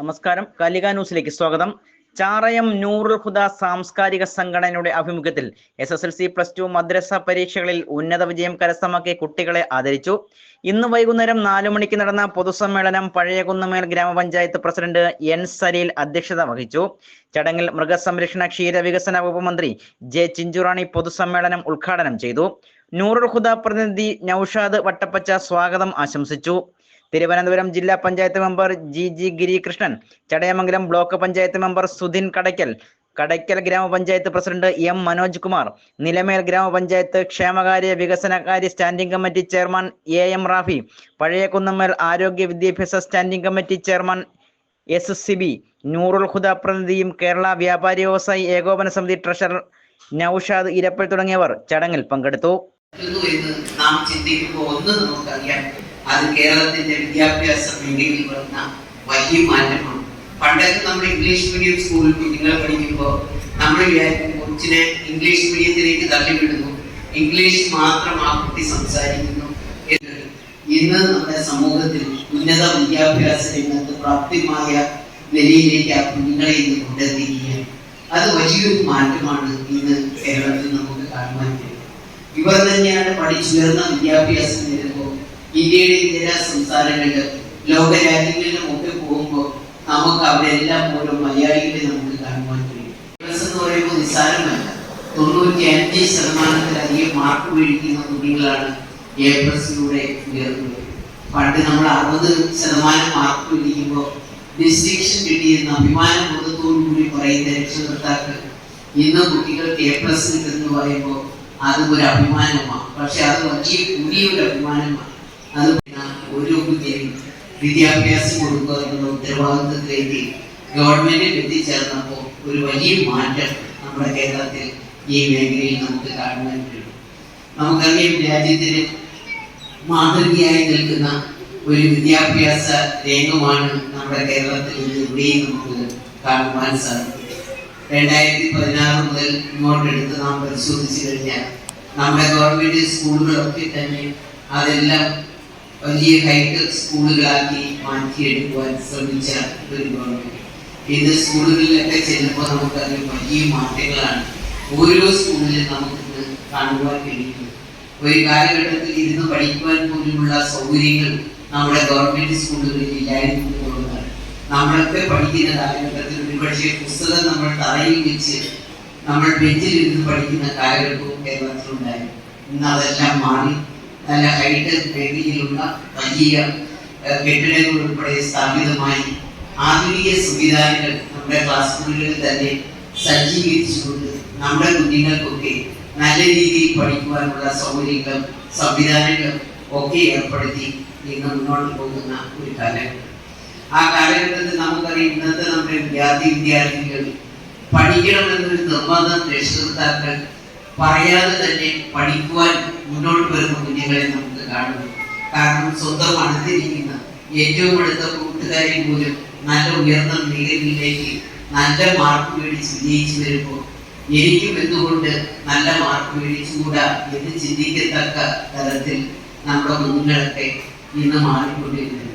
നമസ്കാരം. കാലിക ന്യൂസിലേക്ക് സ്വാഗതം. ചാറയം നൂറുൽ ഹുദ സാംസ്കാരിക സംഘടനയുടെ ആഭിമുഖ്യത്തിൽ S S L C plus two മദ്രസ പരീക്ഷകളിൽ ഉന്നത വിജയം കരസ്ഥമാക്കിയ കുട്ടികളെ ആദരിച്ചു. ഇന്ന് വൈകുന്നേരം നാലു മണിക്ക് നടന്ന പൊതുസമ്മേളനം പഴയകുന്നമേൽ ഗ്രാമപഞ്ചായത്ത് പ്രസിഡന്റ് എൻ സലീൽ അധ്യക്ഷത വഹിച്ചു. ചടങ്ങിൽ മൃഗസംരക്ഷണ ക്ഷീരവികസന വകുപ്പ് മന്ത്രി ജെ ചിഞ്ചുറാണി പൊതുസമ്മേളനം ഉദ്ഘാടനം ചെയ്തു. നൂറുൽ ഹുദ പ്രതിനിധി നൌഷാദ് വട്ടപ്പച്ച സ്വാഗതം ആശംസിച്ചു. തിരുവനന്തപുരം ജില്ലാ panchayat member G G Girikrishnan Chadayamangalam block panchayat member Sudhin Kadakkal Kadakkal ഗ്രാമപഞ്ചായത്ത് പ്രസിഡന്റ് എം മനോജ് കുമാർ നിലമേൽ ഗ്രാമപഞ്ചായത്ത് ക്ഷേമകാര്യ വികസനകാര്യ standing committee chairman A M Rafi Pazhayakunnummal ആരോഗ്യ വിദ്യാഭ്യാസ standing committee chairman S C B Noorul Huda പ്രതിനിധിയും Kerala വ്യാപാരി വ്യവസായി ഏകോപന സമിതി ട്രഷറർ നൌഷാദ് ഇരപ്പൽ തുടങ്ങിയവർ ചടങ്ങിൽ പങ്കെടുത്തു. എന്ന് നാം ചിന്തിക്കുമ്പോൾ ഒന്ന് നമുക്കറിയാം അത് കേരളത്തിന്റെ വിദ്യാഭ്യാസ മേഖലയിൽ വന്ന വലിയ മാറ്റമാണ്. പണ്ടൊക്കെ നമ്മൾ ഇംഗ്ലീഷ് മീഡിയം സ്കൂളിൽ കുഞ്ഞുങ്ങൾ പഠിക്കുമ്പോൾ നമ്മൾ വിചാരിക്കും കൊച്ചിനെ ഇംഗ്ലീഷ് മീഡിയത്തിലേക്ക് തള്ളിവിടുന്നു. ഇംഗ്ലീഷ് മാത്രം ആ കുട്ടി സംസാരിക്കുന്നു ഇന്ന് നമ്മുടെ സമൂഹത്തിൽ ഉന്നത വിദ്യാഭ്യാസ രംഗത്ത് പ്രാപ്തിമായ നിലയിലേക്ക് ആ കുഞ്ഞുങ്ങളെ ഇന്ന് കൊണ്ടെത്തിക്കുകയാണ്. അത് വലിയൊരു മാറ്റമാണ് ഇന്ന് കേരളത്തിൽ നമുക്ക് കാണുവാൻ ഇവർ തന്നെയാണ് പഠിച്ചുയർന്ന വിദ്യാഭ്യാസം വരുമ്പോൾ ഇന്ത്യയുടെ ഇതര സംസ്ഥാനങ്ങളിൽ ലോക രാജ്യങ്ങളിലും ഒക്കെ പോകുമ്പോൾ നമുക്ക് അവിടെ എല്ലാം പോലും മലയാളികളെ നമുക്ക് കാണുവാൻ കഴിയും. എന്ന് പറയുമ്പോൾ നിസ്സാരമല്ല. തൊണ്ണൂറ്റി അഞ്ച് ശതമാനത്തിലധികം മാർക്ക് മേടിക്കുന്ന കുട്ടികളാണ് എ പ്ലസിലൂടെ ഉയർന്നത്. പണ്ട് നമ്മൾ അറുപത് ശതമാനം മാർക്ക് മേടിക്കുമ്പോൾ ഡിസ്റ്റിങ്ഷൻ കിട്ടിയെന്ന് അഭിമാനബോധത്തോടു കൂടി പറയുന്ന രക്ഷകർത്താക്കൾ ഇന്ന് കുട്ടികൾക്ക് എ പ്ലസ് കിട്ടുന്നു പറയുമ്പോൾ അത് ഒരു അഭിമാനമാണ്. പക്ഷെ അത് വലിയ പുതിയൊരു അഭിമാനമാണ്. അത് ഒരു കുട്ടിയും വിദ്യാഭ്യാസം കൊടുക്കുക എന്നുള്ള ഉത്തരവാദിത്വത്തിലേക്ക് ഗവൺമെന്റിൽ എത്തിച്ചേർന്നപ്പോൾ ഒരു വലിയ മാറ്റം നമ്മുടെ കേരളത്തിൽ ഈ മേഖലയിൽ നമുക്ക് കാണുവാൻ കഴിയും. നമുക്കറിയാം രാജ്യത്തിന് മാതൃകയായി നിൽക്കുന്ന ഒരു വിദ്യാഭ്യാസ രംഗമാണ് നമ്മുടെ കേരളത്തിൽ ഇന്ന് ഇവിടെയും നമുക്ക് കാണുവാൻ സാധിക്കും രണ്ടായിരത്തി പതിനാറ് മുതൽ ഇങ്ങോട്ടെടുത്ത് നാം പരിശോധിച്ചു കഴിഞ്ഞാൽ നമ്മുടെ ഗവൺമെന്റ് സ്കൂളുകളൊക്കെ തന്നെ അതെല്ലാം വലിയ ഹൈടെക് സ്കൂളുകളാക്കി മാറ്റിയെടുക്കുവാൻ ശ്രമിച്ച ഒരു ഗവൺമെന്റ് ഇന്ന് സ്കൂളുകളിലൊക്കെ ചെല്ലുമ്പോൾ നമുക്കറിയാം വലിയ മാറ്റങ്ങളാണ് ഓരോ സ്കൂളിലും നമുക്കിന്ന് കാണുവാൻ കഴിയുന്നത്. ഒരു കാലഘട്ടത്തിൽ ഇരുന്ന് പഠിക്കുവാൻ പോലുമുള്ള സൗകര്യങ്ങൾ നമ്മുടെ ഗവൺമെന്റ് സ്കൂളുകളിൽ ഇല്ലായിരുന്നു. നമ്മളൊക്കെ പഠിക്കുന്ന കാലഘട്ടത്തിൽ ഒരുപക്ഷെ പുസ്തകം നമ്മൾ തറയിൽ വെച്ച് നമ്മൾ ബെഞ്ചിലിരുന്ന് പഠിക്കുന്ന കാലഘട്ടവും കേരളത്തിലുണ്ടായിരുന്നു ഇന്ന് അതെല്ലാം മാറി. നല്ല ഹൈടെക് രീതിയിലുള്ള വലിയ കെട്ടിടങ്ങൾ ഉൾപ്പെടെ സ്ഥാപിതമായി ആധുനിക സംവിധാനങ്ങൾ നമ്മുടെ ക്ലാസ് മുറികളിൽ തന്നെ സജ്ജീകരിച്ചുകൊണ്ട് നമ്മുടെ കുഞ്ഞുങ്ങൾക്കൊക്കെ നല്ല രീതിയിൽ പഠിക്കുവാനുള്ള സൗകര്യങ്ങളും സംവിധാനങ്ങളും ഒക്കെ ഏർപ്പെടുത്തി ഇന്ന് മുന്നോട്ട് പോകുന്ന ഒരു കാലഘട്ടം. ആ കാലഘട്ടത്തിൽ നമുക്കറിയാം ഇന്നത്തെ നമ്മുടെ വിദ്യാർത്ഥി വിദ്യാർത്ഥികൾ പഠിക്കണമെന്നൊരു നിർബന്ധം രക്ഷകർത്താക്കൾ പറയാതെ തന്നെ പഠിക്കുവാൻ മുന്നോട്ട് വരുന്ന കുഞ്ഞുങ്ങളെ നമുക്ക് കാണുന്നു. കാരണം സ്വന്തം അടുത്തിരിക്കുന്ന ഏറ്റവും അടുത്ത കൂട്ടുകാരി പോലും നല്ല ഉയർന്ന നിലയിലേക്ക് നല്ല മാർക്ക് മേടിച്ച് വിജയിച്ചു വരുമ്പോൾ എനിക്കും എന്തുകൊണ്ട് നല്ല മാർക്ക് മേടിച്ചുകൂടാ എന്ന് ചിന്തിക്കത്തക്ക തരത്തിൽ നമ്മുടെ കുഞ്ഞുങ്ങളൊക്കെ ഇന്ന് മാറിക്കൊണ്ടിരിക്കുന്നു.